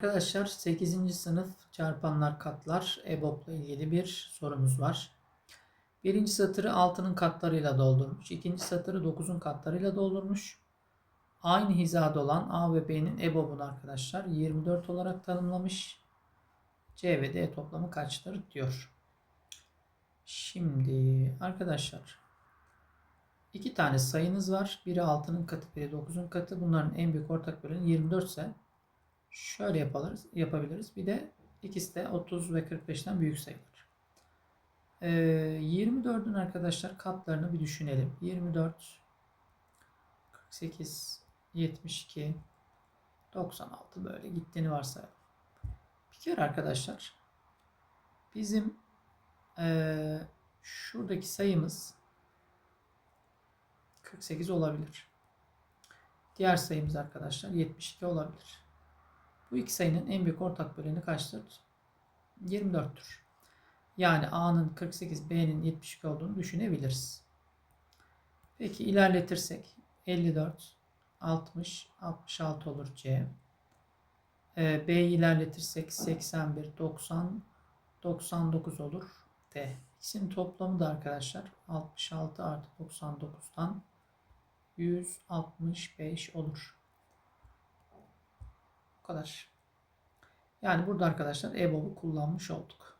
Arkadaşlar 8. sınıf çarpanlar katlar EBOB'la ilgili bir sorumuz var. Birinci satırı 6'nın katlarıyla doldurmuş. ikinci satırı 9'un katlarıyla doldurmuş. Aynı hizada olan A ve B'nin EBOB'unu arkadaşlar 24 olarak tanımlamış. C ve D toplamı kaçtır diyor. Şimdi arkadaşlar iki tane sayınız var. Biri 6'nın katı, biri 9'un katı. Bunların en büyük ortak böleni 24 ise şöyle yapabiliriz, yapabiliriz. Bir de ikisi de 30 ve 45'ten büyük sayılar. Ee, 24'ün arkadaşlar katlarını bir düşünelim. 24, 48, 72, 96 böyle gittiğini varsayalım. Bir kere arkadaşlar bizim ee, şuradaki sayımız 48 olabilir. Diğer sayımız arkadaşlar 72 olabilir. Bu iki sayının en büyük ortak böleni kaçtır? 24'tür. Yani A'nın 48, B'nin 72 olduğunu düşünebiliriz. Peki ilerletirsek 54, 60, 66 olur C. Ee, B'yi ilerletirsek 81, 90, 99 olur D. İkisinin toplamı da arkadaşlar 66 artı 99'dan 165 olur. Kadar. Yani burada arkadaşlar EBOB'u kullanmış olduk.